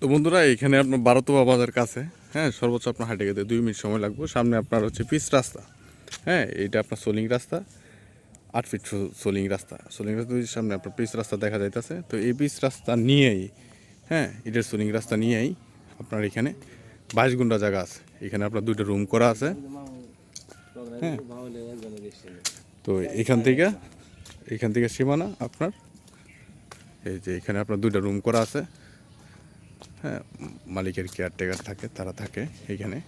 তো বন্ধুরা এখানে আপনার বারোতবা বাজার কাছে হ্যাঁ সর্বোচ্চ আপনার হাঁটে গেতে দুই মিনিট সময় লাগবে। সামনে আপনার হচ্ছে পিচ রাস্তা হ্যাঁ এইটা আপনার সোলিং রাস্তা আট ফিট সোলিং রাস্তা। সোলিং রাস্তা সামনে আপনার পিচ রাস্তা দেখা যাইতেছে। তো এই পিচ রাস্তা নিয়েই হ্যাঁ এটার সোলিং রাস্তা নিয়েই আপনার এখানে বাইশ গুন্ডা জায়গা আছে। এখানে আপনার দুইটা রুম করা আছে। হ্যাঁ। তো এখান থেকে এখান থেকে সীমানা আপনার এই যে এখানে আপনার দুইটা রুম করা আছে। হ্যাঁ মালিকের কেয়ারটেকার থাকে, তারা থাকে এখানে।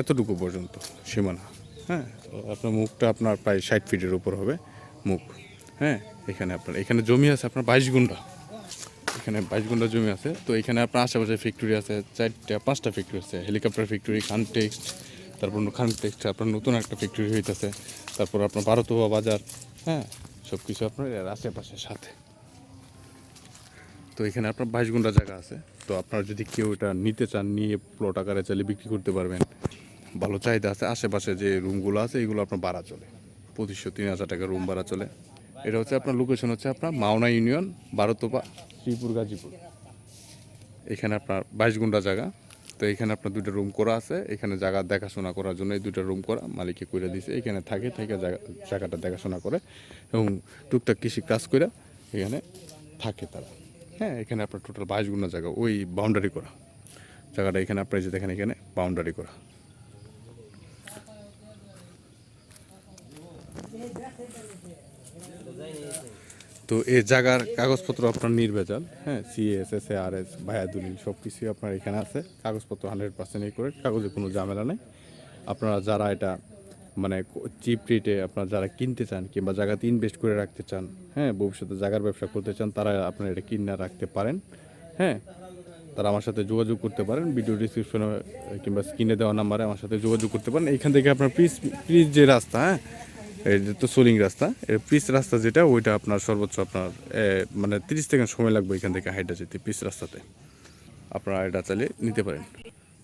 এতটুকু পর্যন্ত সীমানা। হ্যাঁ আপনার মুখটা আপনার প্রায় ষাট ফিটের উপর হবে মুখ। হ্যাঁ এখানে আপনার, এখানে জমি আছে আপনার বাইশ গুন্ডা। এখানে বাইশ গুন্ডা জমি আছে। তো এখানে আপনার আশেপাশে ফ্যাক্টরি আছে, চারটা, পাঁচটা ফ্যাক্টরি আছে। হেলিকপ্টার ফ্যাক্টরি খানটেক্সট তারপর খানটেক্সট আপনার নতুন একটা ফ্যাক্টরি হইতেছে। তারপর আপনার ভারতোয়া বাজার। হ্যাঁ সব কিছু আপনার এর আশেপাশে সাথে। তো এখানে আপনার বাইশ গুন্ডা জায়গা আছে। তো আপনারা যদি কেউ এটা নিতে চান, নিয়ে প্লট আকারে চাইলে বিক্রি করতে পারবেন। ভালো চাহিদা আছে। আশেপাশে যে রুমগুলো আছে, এগুলো আপনার ভাড়া চলে। পঁচিশশো, তিন হাজার টাকা রুম ভাড়া চলে। এটা হচ্ছে আপনার লোকেশন হচ্ছে আপনার মাওনা ইউনিয়ন, বারোতোপা, শ্রীপুর, গাজীপুর। এখানে আপনার বাইশ গুন্ডা জায়গা। তো এখানে আপনার দুইটা রুম করা আছে। এখানে জায়গা দেখাশোনা করার জন্য এই দুইটা রুম করা মালিকে করে দিছে। এখানে থাকে, থেকে জায়গাটা দেখাশোনা করে এবং টুকটাক কৃষি কাজ করে এখানে থাকে তারা। হ্যাঁ এখানে আপনার টোটাল বাইশ গুণা জায়গা, ওই বাউন্ডারি করা। জায়গাটা এখানে, আপনার যে দেখেন এখানে বাউন্ডারি করা। তো এই জায়গার কাগজপত্র আপনার নির্ভেজাল হ্যাঁ CS S A R S via সব কিছুই আপনার এখানে আছে। কাগজপত্র হান্ড্রেড পার্সেন্ট করে, কাগজে কোনো ঝামেলা নেই। আপনারা যারা এটা মানে চিপ রেটে আপনার যারা কিনতে চান কিংবা জায়গাতে ইনভেস্ট করে রাখতে চান হ্যাঁ ভবিষ্যতে জায়গার ব্যবসা করতে চান, তারা আপনারা এটা কিনে রাখতে পারেন হ্যাঁ। তারা আমার সাথে যোগাযোগ করতে পারেন ভিডিও ডিসক্রিপশনে কিংবা স্ক্রিনে দেওয়া নাম্বারে আমার সাথে যোগাযোগ করতে পারেন। এইখান থেকে আপনার পিস পিস যে রাস্তা হ্যাঁ এই যে তো সোলিং রাস্তা এর পিস রাস্তা যেটা, ওইটা আপনার সর্বোচ্চ আপনার মানে তিরিশ সেকেন্ড সময় লাগবে এখান থেকে হাইটা যেতে পিস রাস্তাতে। আপনারা এটা চাইলে নিতে পারেন।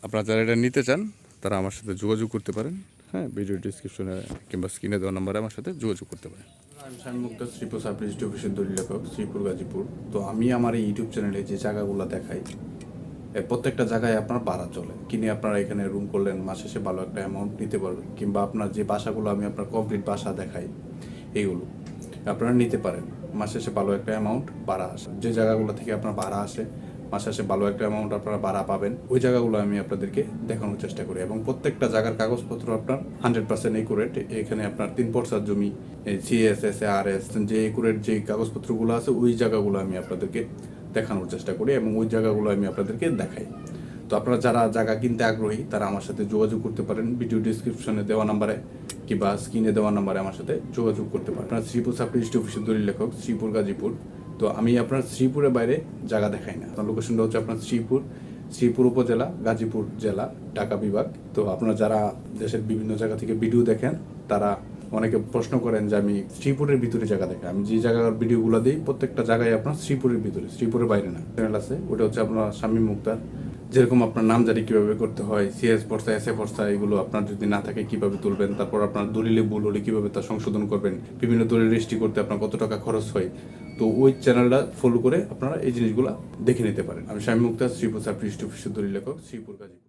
আপনারা যারা এটা নিতে চান, তারা আমার সাথে যোগাযোগ করতে পারেন। হ্যাঁ ভিডিও ডিসক্রিপশনে কিংবা স্ক্রিনে দেওয়া নাম্বারে আমার সাথে যোগাযোগ করতে পারেন। আমি স্বামী মুক্তা শ্রীপুর সাব অফিসের দলিল লেখক, শ্রীপুর, গাজীপুর। তো আমি আমার এই ইউটিউব চ্যানেলে যে জায়গাগুলো দেখাই প্রত্যেকটা জায়গায় আপনার ভাড়া চলে। কিনে আপনারা এখানে রুম করলেন, মাস শেষে ভালো একটা অ্যামাউন্ট নিতে পারবেন কিংবা আপনার যে বাসাগুলো আমি আপনার কমপ্লিট বাসা দেখাই, এইগুলো আপনারা নিতে পারেন। মাসে শেষে ভালো একটা অ্যামাউন্ট ভাড়া আসে। যে জায়গাগুলো থেকে আপনার ভাড়া আসে মাস শেষে ভালো একটা অ্যামাউন্ট আপনারা ভাড়া পাবেন। ওই জায়গাগুলো আমি আপনাদেরকে দেখানোর চেষ্টা করি এবং প্রত্যেকটা জায়গার কাগজপত্র আপনার হান্ড্রেড পার্সেন্ট একুরেট এখানে আপনার তিন পর্সার জমি সিএসএস আর এস যে একুরেট যে কাগজপত্রগুলো আছে, ওই জায়গাগুলো আমি আপনাদেরকে দেখানোর চেষ্টা করি এবং ওই জায়গাগুলো আমি আপনাদেরকে দেখাই। তো আপনারা যারা জায়গা কিনতে আগ্রহী, তারা আমার সাথে যোগাযোগ করতে পারেন। ভিডিও ডিসক্রিপশনে দেওয়া নাম্বারে কিংবা স্ক্রিনে দেওয়া নাম্বারে আমার সাথে যোগাযোগ করতে পারেন। আপনার শ্রীপুর রেজিস্ট্রি অফিসের দলিল লেখক, শ্রীপুর গাজীপুর। তো আমি আপনার শ্রীপুরের বাইরে জায়গা দেখাই না। আপনার লোকেশনটা হচ্ছে আপনার শ্রীপুর শ্রীপুর উপজেলা, গাজীপুর জেলা, ঢাকা বিভাগ। তো আপনারা যারা দেশের বিভিন্ন জায়গা থেকে ভিডিও দেখেন, তারা অনেকে প্রশ্ন করেন যে আমি শ্রীপুরের ভিতরে জায়গা দেখে আমি যে জায়গার ভিডিওগুলো দিই, প্রত্যেকটা জায়গায় আপনার শ্রীপুরের ভিতরে, শ্রীপুরের বাইরে না। চ্যানেল আছে, ওটা হচ্ছে আপনার স্বামী মুক্তার। যেরকম আপনার নাম জারি কীভাবে করতে হয় সিএস পর্সা এস এ পর্সা, এগুলো আপনার যদি না থাকে কীভাবে তুলবেন? তারপর আপনার দলিলে ভুল হলে কীভাবে তা সংশোধন করবেন? বিভিন্ন দলিল রেজিস্ট্রি করতে আপনার কত টাকা খরচ হয়? তো ওই চ্যানেলটা ফলো করে আপনারা এই জিনিসগুলো দেখে নিতে পারেন। আমি স্বামী মুক্তার শ্রীপুর অফিসের দলিল লেখক, শ্রীপুর গাজীপুর।